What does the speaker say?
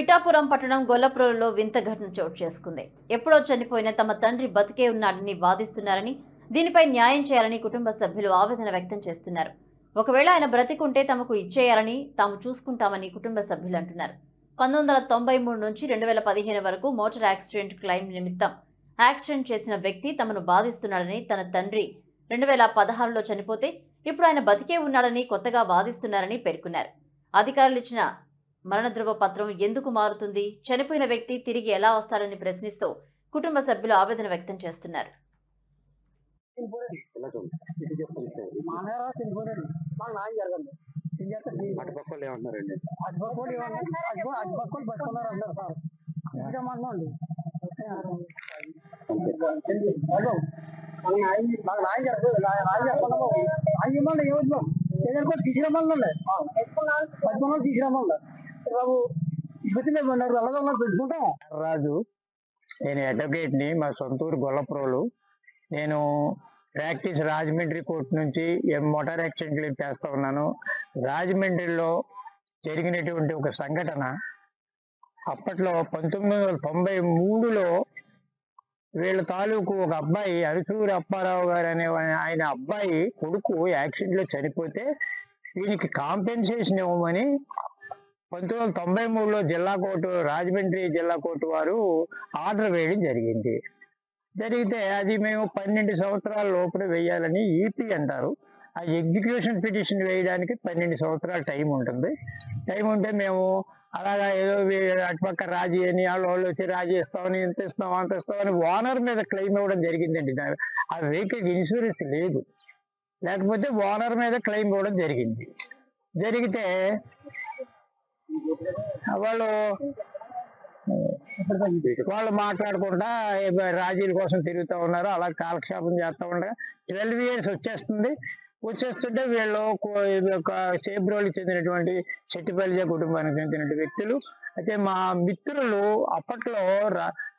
పిఠాపురం పట్టణం గొల్లప్రోలులో వింత ఘటన చోటు చేసుకుంది. ఎప్పుడో చనిపోయిన తమ తండ్రి బతికే ఉన్నాడని వాదిస్తున్నారని దీనిపై న్యాయం చేయాలని కుటుంబ సభ్యులు ఆవేదన వ్యక్తం చేస్తున్నారు. ఒకవేళ ఆయన బ్రతికుంటే తమకు ఇచ్చేయాలని తాము చూసుకుంటామని కుటుంబ సభ్యులు అంటున్నారు. పంతొమ్మిది వందల తొంభై మూడు నుంచి రెండు వేల పదిహేను వరకు మోటార్ యాక్సిడెంట్ క్లెయిమ్ నిమిత్తం యాక్సిడెంట్ చేసిన వ్యక్తి తమను బాధిస్తున్నాడని తన తండ్రి రెండు వేల పదహారులో చనిపోతే ఇప్పుడు ఆయన బతికే ఉన్నాడని కొత్తగా వాదిస్తున్నారని పేర్కొన్నారు. అధికారులు ఇచ్చిన మరణ ధృవపత్రం ఎందుకు మారుతుంది? చనిపోయిన వ్యక్తి తిరిగి ఎలా వస్తాడని ప్రశ్నిస్తూ కుటుంబ సభ్యులు ఆవేదన వ్యక్తం చేస్తున్నారు. మా జరగదు ఏం బాబు రాజు నేను అడ్వకేట్ని మా సొంతూరు గొల్లప్రోలు. నేను ప్రాక్టీస్ రాజమండ్రి కోర్టు నుంచి ఎం మోటార్ యాక్సిడెంట్లు చేస్తా ఉన్నాను. రాజమండ్రిలో జరిగినటువంటి ఒక సంఘటన అప్పట్లో పంతొమ్మిది వందల తొంభై మూడులో వీళ్ళ తాలూకు ఒక అబ్బాయి అరిసూరి అప్పారావు గారు అనే ఆయన అబ్బాయి కొడుకు యాక్సిడెంట్లో చనిపోతే దీనికి కాంపెన్సేషన్ ఇవ్వమని పంతొమ్మిది వందల తొంభై మూడులో జిల్లా కోర్టు రాజమండ్రి జిల్లా కోర్టు వారు ఆర్డర్ వేయడం జరిగింది. జరిగితే అది మేము పన్నెండు సంవత్సరాల లోపల వేయాలని ఈపీ అంటారు. ఆ ఎగ్జిక్యూషన్ పిటిషన్ వేయడానికి పన్నెండు సంవత్సరాల టైం ఉంటుంది. టైం ఉంటే మేము అలాగా ఏదో అటుపక్క రాజీ అని వాళ్ళు వాళ్ళు వచ్చి రాజీ ఇస్తామని ఇంత ఇస్తాం అంత ఇస్తామని ఓనర్ మీద క్లెయిమ్ ఇవ్వడం జరిగిందండి. ఆ వెహికల్ ఇన్సూరెన్స్ లేదు. లేకపోతే ఓనర్ మీద క్లెయిమ్ ఇవ్వడం జరిగింది. జరిగితే వాళ్ళు వాళ్ళు మాట్లాడకుండా రాజీల కోసం తిరుగుతూ ఉన్నారు అలా కాలక్షేపం చేస్తూ ఉండగా ట్వెల్వ్ ఇయర్స్ వచ్చేస్తుంది. వచ్చేస్తుంటే వీళ్ళు కో- చేబ్రోలికి చెందినటువంటి చెట్టిపల్లి కుటుంబానికి చెందిన వ్యక్తులు. అయితే మా మిత్రులు అప్పట్లో రా-